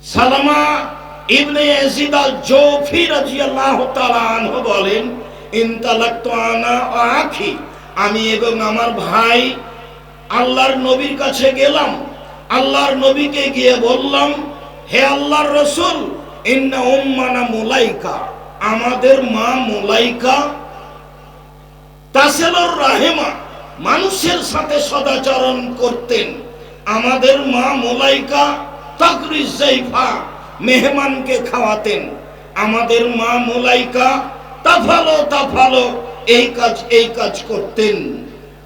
সালামা ইবনে Yazid আল জৌফি রাদিয়াল্লাহু তাআলা আনহু বলেন ইনতালাক্তু আনা আখি, আমি এবং আমার ভাই আল্লাহর নবীর কাছে গেলাম। আল্লাহর নবীকে গিয়ে বললাম, হে আল্লাহর রসুল, ইন্না উম্মানা মুলাইকা, আমাদের মা মুলাইকা তাসেলর রাহেমা, মানুষের সাথে সদাচরণ করতেন। আমাদের মা মোলাইকা তকরিস জাইফা, মেহমানকে খাওয়াতেন। আমাদের মা মোলাইকা তাফালো তাফালো এই কাজ এই কাজ করতেন।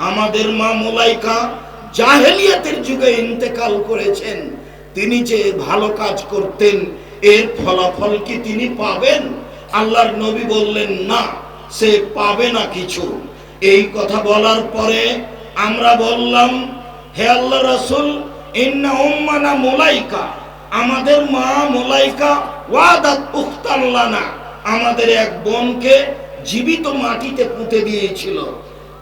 আমাদের মা মোলাইকা জাহেলিয়াতের যুগে ইন্তেকাল করেছেন। তিনি যে ভালো কাজ করতেন, এর ফলাফল কি তিনি পাবেন? আল্লাহর নবী বললেন, না, সে পাবে না কিছু। এই কথা বলার পরে আমরা বললাম, হে আল্লাহ রাসূল মুলাইকা। আমাদের মা মুলাইকা ওয়াদাত উখতাল্লানা আমাদের এক বোনকে জীবিত মাটিতে পুঁতে দিয়েছিল।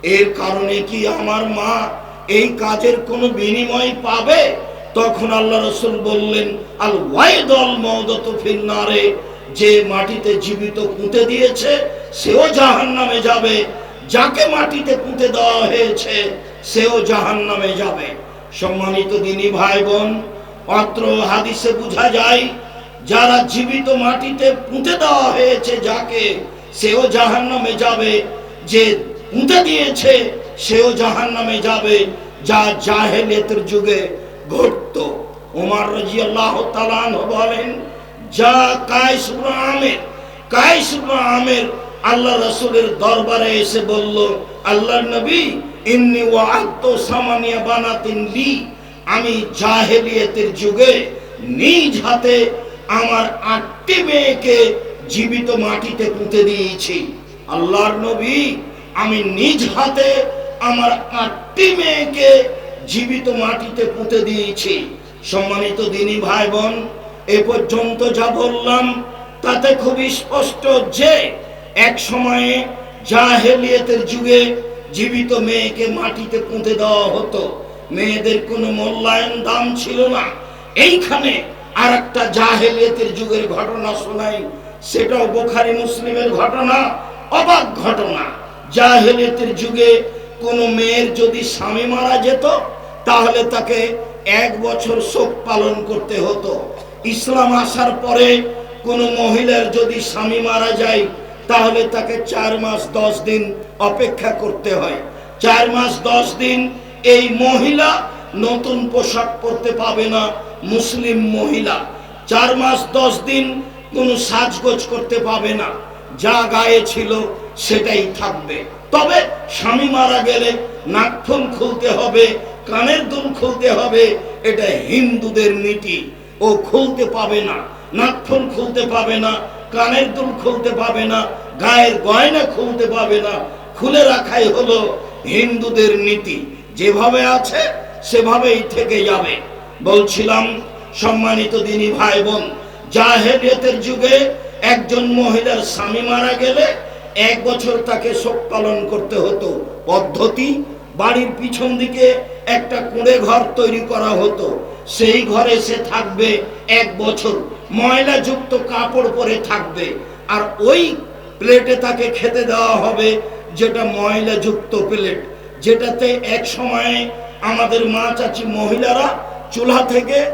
এর কারণে কি আমার মা এই কাজের কোনো বিনিময় পাবে? তখন আল্লাহ রসুল বললেন, আল ওয়াইদল মৌদত ফিন্নারে যে মাটিতে জীবিত পুঁতে দিয়েছে, সেও জাহান নামে যাবে। যাকে মাটিতে পুঁতে দেওয়া হয়েছে, সেও জাহান নামে যাবে। সম্মানিত দিনী ভাই বোন অত্র হাদিসে বোঝা যায়, যারা জীবিত মাটিতে পুঁতে দেওয়া হয়েছে যাকে, সেও জাহান নামে যাবে। যে পুঁতে দিয়েছে, সেও জাহান নামে যাবে, যা জাহেলিয়াতের যুগে ঘটত। ওমার রাজিয়াল্লাহু তাআলা আনহু বলেন, যা কায়েস ইবনে আমের, কায়েস ইবনে আমের আল্লাহ রাসূলের দরবারে এসে বলল, আল্লাহর নবী ইন্নি ওয়াআতু সামানিয়া বানাতিন লি। আমি জাহেলিয়াতের যুগে নিজ হাতে আমার আটটি মেয়েকে জীবিত মাটিতে পুঁতে দিয়েছি। আল্লাহর নবী, আমি নিজ হাতে আমার আটটি মেয়েকে জীবিত মাটিতে পুঁতে দিয়েছি। সম্মানিত দিনী ভাই বোন এ পর্যন্ত যা বললাম, তাতে খুবই স্পষ্ট যে, এক সময়ে জাহেলিয়াতের যুগে জীবিত মেয়েকে মাটিতে পুঁতে দেওয়া হতো। মেয়েদের কোনো মূল্যায়ন দাম ছিল না। এইখানে আর একটা জাহেলিয়াতের যুগের ঘটনা শোনাই। সেটাও বোখারি মুসলিমের ঘটনা, অবাক ঘটনা। জাহেলিয়াতের যুগে কোনো মেয়ের যদি স্বামী মারা যেত, তাহলে তাকে এক বছর শোক পালন করতে হতো। ইসলাম আসার পরে কোনো মহিলার যদি স্বামী মারা যায় তাহলে তাকে চার মাস দশ দিন অপেক্ষা করতে হয়। চার মাস দশ দিন এই মহিলা নতুন পোশাক পরতে পাবে না, মুসলিম মহিলা। চার মাস দশ দিন কোনো সাজগোজ করতে পাবে না। যা গায়ে ছিল সেটাই থাকবে। তবে স্বামী মারা গেলে নাকফুল খুলতে হবে, কানের দুল খুলতে হবে, এটা হিন্দুদের নীতি। ও খুলতে পাবে না নাকফুল খুলতে পাবে না কানের দুল খুলতে পাবে না, গায়ের গয়না খুলতে পাবে না। খুলে রাখাই হলো হিন্দুদের নীতি। যেভাবে আছে, সেভাবেই থেকে যাবে। বলছিলাম সম্মানিত দিনী ভাই বোন জাহেলিয়াতের যুগে একজন মহিলার স্বামী মারা গেলে এক বছর তাকে শোক পালন করতে হতো। পদ্ধতি, বাড়ির পিছন দিকে একটা কুঁড়ে ঘর তৈরি করা হতো। সেই ঘরে সে থাকবে এক বছর। ময়লা যুক্ত কাপড় পরে থাকবে। আর ওই প্লেটে তাকে খেতে দেওয়া হবে যেটা ময়লা যুক্ত প্লেট। যেটাতে এক সময়ে আমাদের মা চাচি মহিলারা চুলা থেকে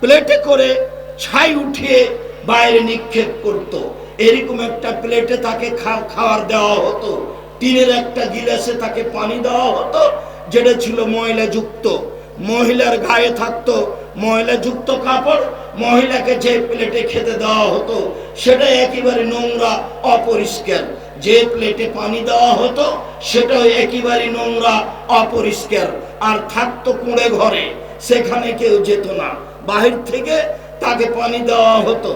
প্লেটে করে ছাই উঠিয়ে বাইরে নিক্ষেপ করত। এরকম একটা প্লেটে তাকে খা- খাবার দেওয়া হতো। টিনের একটা গিলাসে তাকে পানি দেওয়া হতো, যেটা ছিল ময়লা যুক্ত। মহিলার গায়ে থাকতো ময়লা যুক্ত কাপড়, মহিলাকে যে প্লেটে খেতে দেওয়া হতো, সেটা একেবারে নোংরা, অপরিষ্কার। যে প্লেটে পানি দেওয়া হতো, সেটাও একেবারে নোংরা, অপরিষ্কার। আর থাকতো কুঁড়ে ঘরে, সেখানে কেউ যেত না। বাহির থেকে তাকে পানি দেওয়া হতো।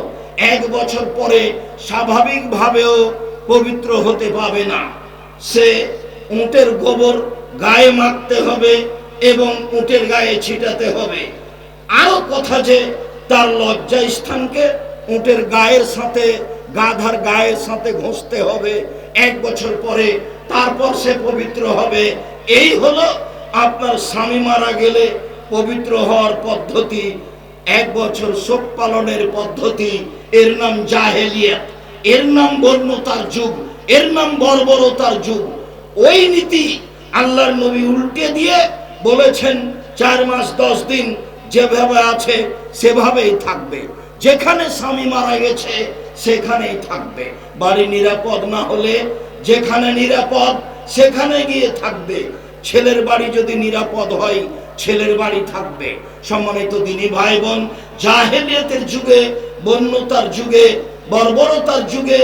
এক বছর পরে স্বাভাবিকভাবেও পবিত্র হতে পাবে না। সে উটের গোবর গায়ে মাখতে হবে এবং উটের গায়ে ছিটাতে হবে। আরও কথা যে তার লজ্জা স্থানকে উটের গায়ের সাথে, গাধার গায়ের সাথে ঘষতে হবে এক বছর পরে, তারপর সে পবিত্র হবে। এই হলো আপনার স্বামী মারা গেলে পবিত্র হওয়ার পদ্ধতি, এক বছর শোক পালনের পদ্ধতি। এর নাম জাহেলিয়াত, এর নাম বর্ণতার যুগ, এর নাম বর্বরতার যুগ। ওই নীতি আল্লাহর নবী উল্টে দিয়ে বলেছেন, চার মাস দশ দিন যেভাবে আছে, সেভাবেই থাকবে। যেখানে স্বামী মারা গেছে, সেখানেই থাকবে। বাড়ি নিরাপদ না হলে, যেখানে নিরাপদ, সেখানে গিয়ে থাকবে। ছেলের বাড়ি যদি নিরাপদ হয়, ছেলের বাড়ি থাকবে। সম্মানিত দিনী ভাই বোন জাহেলিয়াতের যুগে, বন্যতার যুগে, বর্বরতার যুগে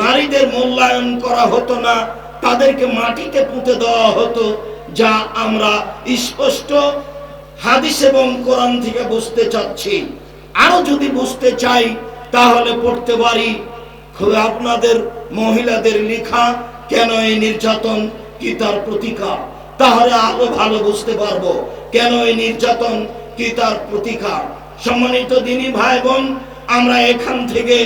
নারীদের মূল্যায়ন করা হতো না। তাদেরকে মাটিতে পুঁতে দেওয়া হতো, যা আমরা স্পষ্ট হাদিস এবং কোরআন থেকে বুঝতে চাচ্ছি। আরও যদি বুঝতে চাই, তাহলে পড়তে পারি আপনাদের মহিলাদের লেখা কেন এই নির্যাতন কি তার প্রতিকার? তাহলে আরও ভালো বুঝতে পারব, কেন এই নির্যাতন কি তার প্রতিকার? সম্মানিত দিনী ভাই বোন আমরা এখান থেকে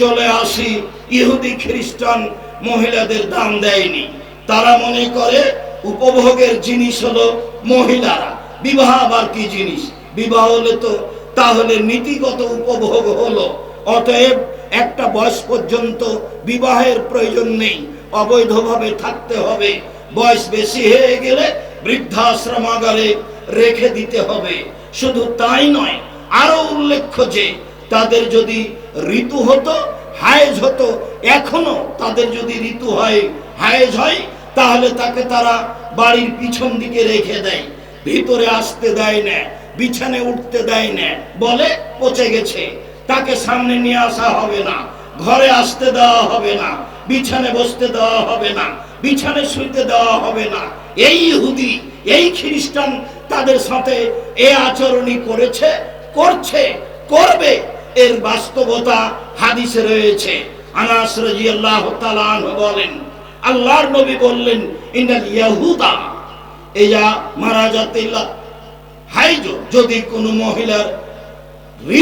চলে আসি। ইহুদি, খ্রিস্টান মহিলাদের দাম দেয়নি। তারা মনে করে, উপভোগের জিনিস হলো মহিলারা। বিবাহ আবার কি জিনিস? বিবাহ হলে তো তাহলে নীতিগত উপভোগ হলো। অতএব একটা বয়স পর্যন্ত বিবাহের প্রয়োজন নেই। অবৈধভাবে থাকতে হবে। বয়স বেশি হয়ে গেলে বৃদ্ধাশ্রমাগারে রেখে দিতে হবে। শুধু তাই নয়, আরও উল্লেখ্য যে তাদের যদি ঋতু হতো, হায়েজ হতো, এখনও তাদের যদি ঋতু হয়, হায়েজ হয়, তাহলে তাকে তারা বাড়ির পিছন দিকে রেখে দেয়। ভিতরে আসতে দেয় না, বিছানে উঠতে দেয় না। বলে, পচে গেছে। তাকে সামনে নিয়ে আসা হবে না। ঘরে আসতে দেওয়া হবে না। বিছানে বসতে দেওয়া হবে না। বিছানে শুইতে দেওয়া হবে না। এই ইহুদি, এই খ্রিস্টান তাদের সাথে এ আচরণই করেছে, করছে, করবে। এর বাস্তবতা হাদিসে রয়েছে। আনাস রাদিয়াল্লাহু তাআলা বলেন, আল্লাহর নবী বললেন, ইন্নাল ইয়াহুদা এজা মারা জাতিল্লাহ হাইজ যদি কোনো মহিলার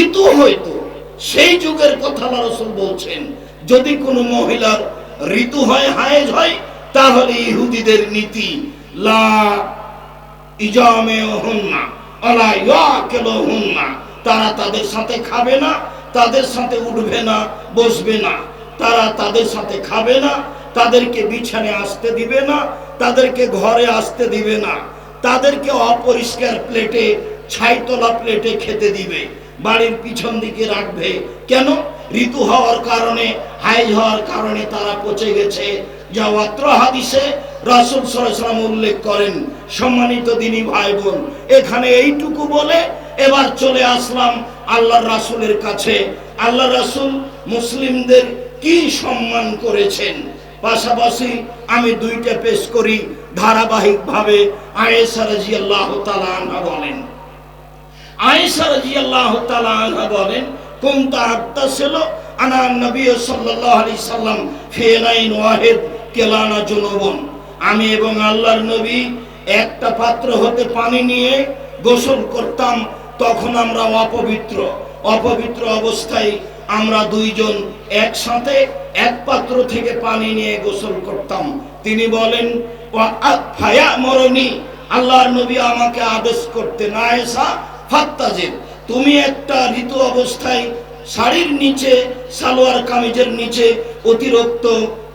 ঋতু হইতো, সেই যুগের কথা রাসূল বলছেন, যদি কোনো মহিলার ঋতু হয়, হায়েজ হয়, তাহলে ইহুদিদের নীতি, লা ইজামে হুন্না, আলা ইয়াকেলো হুন্না, তারা তাদের সাথে খাবে না, তাদের সাথে উঠবে না, বসবে না, তারা তাদের সাথে খাবে না তাদেরকে বিছানে আসতে দিবে না, তাদেরকে ঘরে আসতে দিবে না। তাদেরকে অপরিষ্কার প্লেটে, ছাইতলা প্লেটে খেতে দিবে। বাড়ির পিছন দিকে রাখবে। কেন? ঋতু হওয়ার কারণে হাইজ হওয়ার কারণে তারা পচে গেছে। যা অত্র হাদিসে রাসুল সরাসলাম উল্লেখ করেন, সম্মানিত দিনী ভাই বোন এখানে এইটুকু বলে, এবার চলে আসলাম আল্লাহ রাসুলের কাছে। আল্লাহ রাসুল মুসলিমদের কি সম্মান করেছেন? পাশাপাশি আমি দুইটা পেশ করি ধারাবাহিকভাবে আয়েশা রাদিয়াল্লাহু তাআলা আনহা বলেন। বলেন, কুনতা আত্তাসিল আনা নবী সাল্লাম ফি নাইন ওয়াহিদ কেলানা জুনুবন? আমি এবং আল্লাহর নবী একটা পাত্র হতে পানি নিয়ে গোসল করতাম, তখন আমরা অপবিত্র অপবিত্র অবস্থায় আমরা দুইজন একসাথে এক পাত্র থেকে পানি নিয়ে গোসল করতাম। তিনি বলেন মরণি আল্লাহর নবী আমাকে আদেশ করতে না এসা, ফাত্তাজের, তুমি একটা ঋতু অবস্থায় শাড়ির নিচে, সালোয়ার কামিজের নিচে অতিরিক্ত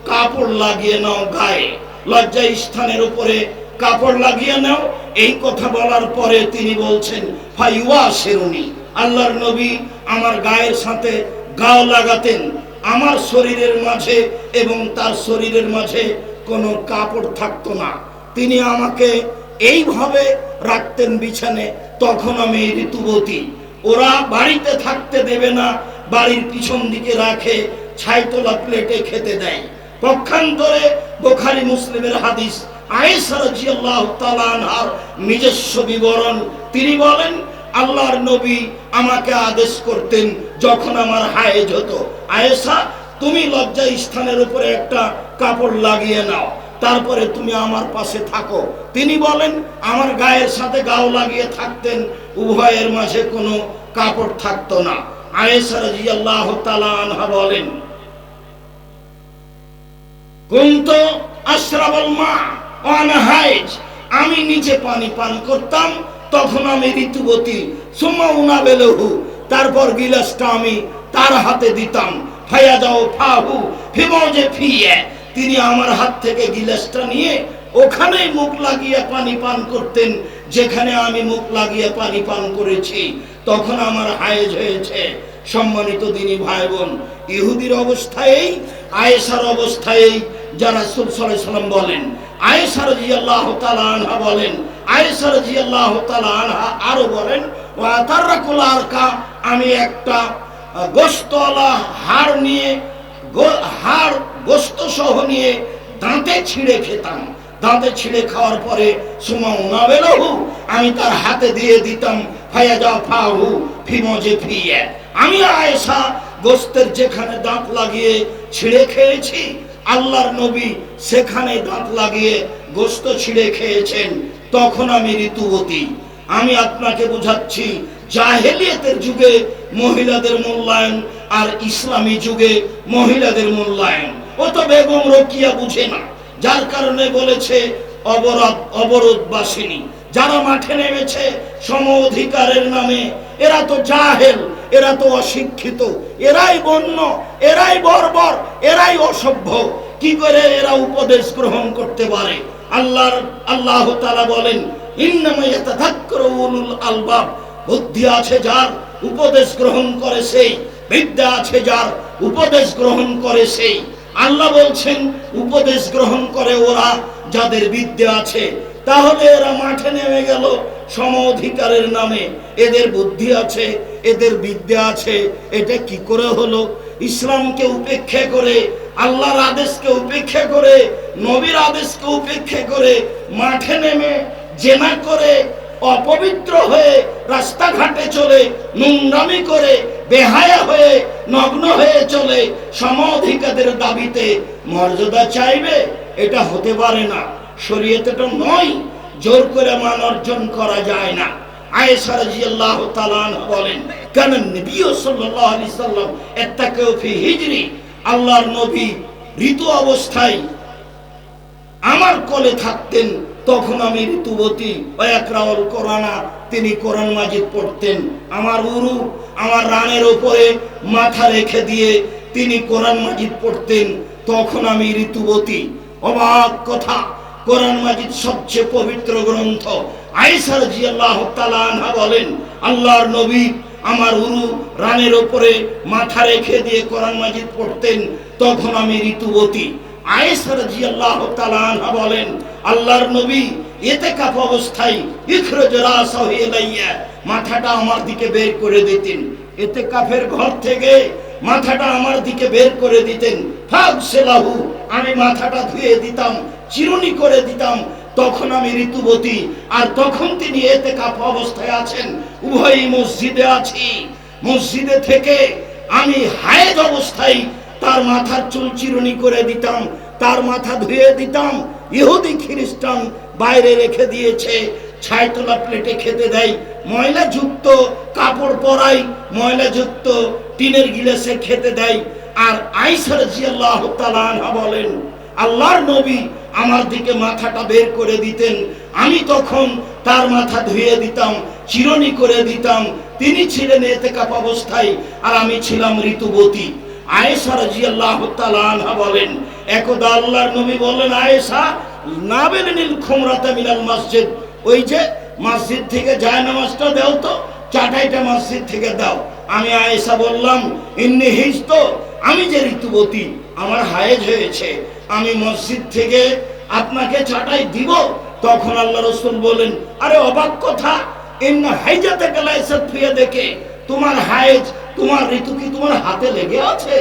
কাপড় লাগিয়ে নাও গায়ে। লজ্জা স্থানের উপরে কাপড় লাগিয়ে নাও। এই কথা বলার পরে তিনি বলছেন, ফাইওয়া শেরুনি আল্লাহর নবী আমার গায়ের সাথে গাও লাগাতেন। আমার শরীরের মাঝে এবং তার শরীরের মাঝে কোনো কাপড় থাকতো না। তিনি আমাকে এইভাবে রাখতেন বিছানে। তখন আমি ঋতুবতী। ওরা বাড়িতে থাকতে দেবে না, বাড়ির পিছন দিকে রাখে, ছাইতলা প্লেটে খেতে দেয়। পক্ষান্তরে বোখারি মুসলিমের হাদিস নিজস্ব বিবরণ। তিনি বলেন, আল্লাহর নবী আমাকে আদেশ করতেন যখন আমার হায়েজ হতো আয়েশা, তুমি লজ্জা স্থানের উপরে একটা কাপড় লাগিয়ে নাও, তারপরে তুমি আমার পাশে থাকো। তিনি বলেন, আমার গায়ের সাথে গাও লাগিয়ে থাকতেন, উভয়ের মাঝে কোনো কাপড় থাকতো না। আয়েশা রাদিয়াল্লাহু তাআলা আনহা বলেন, কুন্ত আশরাবল মা অনহাইজ আমি নিচে পানি পান করতাম, তখন আমি ঋতুবতী সুমা উনাবেলহু তারপর গিলাসটা আমি তার হাতে দিতাম। ফায়া যাও ফাহু ফিমজে ফিয়ে তিনি আমার হাত থেকে গিলাসটা নিয়ে ওখানেই মুখ লাগিয়ে পানি পান করতেন, যেখানে আমি মুখ লাগিয়ে পানি পান করেছি। তখন আমার হায়েজ হয়েছে। সম্মানিত দিনী ভাই বোন ইহুদির অবস্থায় আয়েশার অবস্থায় যারা সুলসাল্লাহ সাল্লাম বলেন। আয়েশা রাদিয়াল্লাহু তাআলা আনহা বলেন, আয়েশা রাদিয়াল্লাহু তাআলা আনহা আরও বলেন, ওয়া তারাকুল আরকা আমি একটা গোস্তলা হাড় নিয়ে হাড় গোস্ত সহ নিয়ে দাঁতে ছিঁড়ে খেতাম। দাঁতে ছিঁড়ে খাওয়ার পরে সুমা উনাবেলহু আমি তার হাতে দিয়ে দিতাম, ফায়া যা ফাহু ফিমজে ফিয়ে। আমি আয়েশা, গোস্তের যেখানে দাঁত লাগিয়ে ছিঁড়ে খেয়েছি, আল্লাহর নবী সেখানে দাঁত লাগিয়ে গোস্ত ছিঁড়ে খেয়েছেন, তখন আমি ঋতুবতী। আমি আপনাকে বুঝাচ্ছি জাহেলিয়াতের যুগে মহিলাদের মূল্যায়ন আর ইসলামী যুগে মহিলাদের মূল্যায়ন। ও তো বেগম রকিয়া বুঝে না, যার কারণে বলেছে অবরোধ যারা মাঠে নেমেছে সম অধিকারের নামে, এরা তো জাহেল, এরা তো অশিক্ষিত, এরাই বন্য, এরাই বর্বর, এরাই অসভ্য। কি করে এরা উপদেশ গ্রহণ করতে পারে? আল্লাহর, আল্লাহ তাআলা বলেন আলবাব। বুদ্ধি আছে যার, উপদেশ গ্রহণ করে সেই। বিদ্যা আছে যার, উপদেশ গ্রহণ করে সেই। আল্লাহ বলছেন, উপদেশ গ্রহণ করে ওরা যাদের বিদ্যা আছে। তাহলে এরা মাঠে নেমে গেল সম অধিকারের নামে। এদের বুদ্ধি আছে, এদের বিদ্যা আছে, এটা কি করে হলো? ইসলামকে উপেক্ষা করে, আল্লাহর আদেশকে উপেক্ষা করে, নবীর আদেশকে উপেক্ষা করে মাঠে নেমে জেনা করে অপবিত্র হয়ে রাস্তাঘাটে চলে, নোংরামি করে, বেহায়া হয়ে, নগ্ন হয়ে চলে সম অধিকারের দাবিতে মর্যাদা চাইবে, এটা হতে পারে না। শরীয়তে তো নয়, জোর করে মান অর্জন করা যায় না। বলেন, কেন হিজরি, আল্লাহর নবী ঋতু অবস্থায় আমার কোলে থাকতেন তখন আমি ঋতুবতী একরাউল কোরআনা, তিনি কোরআন মাজিদ পড়তেন। আমার উরু, আমার রানের উপরে মাথা রেখে দিয়ে তিনি কোরআন মাজিদ পড়তেন। তখন আমি ঋতুবতী। অবাক কথা, কোরআন মাজিদ সবচেয়ে পবিত্র গ্রন্থ। আয়েশা রাদিয়াল্লাহু তাআলা আনহা বলেন, আল্লাহর নবী আমার উরু, রানের উপরে মাথা রেখে দিয়ে কোরআন মাজিদ পড়তেন। তখন আমি ঋতুবতী। রাদিয়াল্লাহু তাআলা আনহা বলেন আল্লাহর নবী ইতিকাফ অবস্থায় ইখরাজ রাসাহু ইলাইয়া মাথাটা আমার দিকে বের করে দিতেন। এতে কাফের ঘর থেকে মাথাটা আমার দিকে বের করে দিতেন। ফাগসিলাহু, আমি মাথাটা ধুয়ে দিতাম, চিরুনি করে দিতাম। তখন আমি ঋতুবতী, আর তখন তিনি এতে কাপ অবস্থায় আছেন। উভয়ই মসজিদে আছি। মসজিদে থেকে আমি হায়েজ অবস্থায় তার মাথার চুল চিরুনি করে দিতাম। তার মাথা ধুয়ে দিতাম। ইহুদি খ্রিস্টান বাইরে রেখে দিয়েছে। ছায়তলা প্লেটে খেতে দেয়। ময়লা যুক্ত কাপড় পরাই ময়লা যুক্ত টিনের গিলাসে খেতে দেয়। আর আইসার জিয়াল্লাহ তাআলা বলেন, আল্লাহর নবী আমার দিকে মাথাটা বের করে দিতেন। আমি তখন তার মাথা ধুয়ে দিতাম, চিরনি করে দিতাম। তিনি ছিলেন এতে কাপ অবস্থায় আর আমি ছিলাম ঋতুবতী। আয়েশা রাদিয়াল্লাহু তাআলা আনহা বলেন একদা আল্লাহর নবী বলেন আয়েশা নাবেলিনিল খুমরাতা মিনাল মসজিদ। ওই যে মসজিদ থেকে যায় নামাজটা দাও তো, চাটাইটা মসজিদ থেকে দাও। আমি আয়েশা বললাম, ইন্নি হিজ তো আমি যে ঋতুবতী, আমার হায়েজ হয়েছে। আমি মসজিদ থেকে আপনাকে চাটাই দিব। তখন আল্লাহ রসুল বলেন আরে অবাক কথা, ইন্না হাইজাতে গেলাইসাত ফিয়ে দেখে তোমার হায়েজ, তোমার ঋতু কি তোমার হাতে লেগে আছে?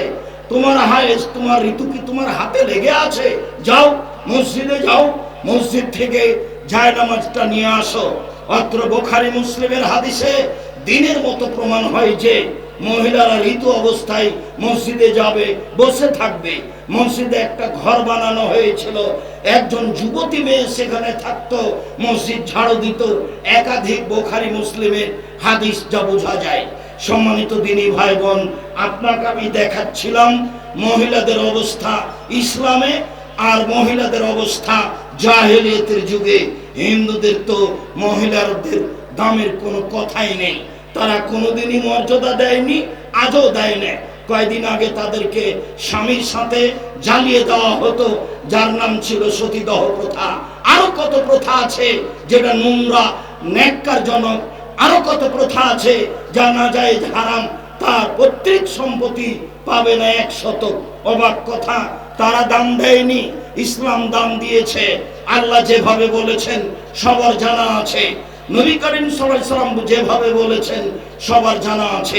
তোমার হায়েজ তোমার ঋতু কি তোমার হাতে লেগে আছে? যাও, মসজিদে যাও, মসজিদ থেকে জায়নামাজটা নিয়ে আসো। অত্র বোখারি মুসলিমের হাদিসে দিনের মতো প্রমাণ হয় যে মহিলারা ঋতু অবস্থায় মসজিদে যাবে, বসে থাকবে। মসজিদে একটা ঘর বানানো হয়েছিল। একজন যুবতী মেয়ে সেখানে থাকতো, মসজিদ ঝাড়ু দিত। একাধিক বোখারি মুসলিমের হাদিস যা বোঝা যায়। সম্মানিত দিনী ভাই বোন আপনাকে আমি দেখাচ্ছিলাম মহিলাদের অবস্থা ইসলামে আর মহিলাদের অবস্থা জাহেলিয়তের যুগে। হিন্দুদের তো মহিলাদের দামের কোনো কথাই নেই। তারা কোনোদিনই মর্যাদা দেয়নি, আজও দেয় না। কয়দিন আগে তাদেরকে স্বামীর সাথে জ্বালিয়ে দেওয়া হতো, যার নাম ছিল সতীদহ প্রথা। আরও কত প্রথা আছে যেটা নোংরা, ন্যাক্কারজনক আরও কত প্রথা আছে যা না যায় হারাম। তার প্রত্যেক সম্পত্তি পাবে না এক শতক। অবাক কথা, তারা দান দেয়নি, ইসলাম দান দিয়েছে। আল্লাহ যেভাবে বলেছেন, সবার জানা আছে। নবী করিম সাল্লাম যেভাবে বলেছেন, সবার জানা আছে।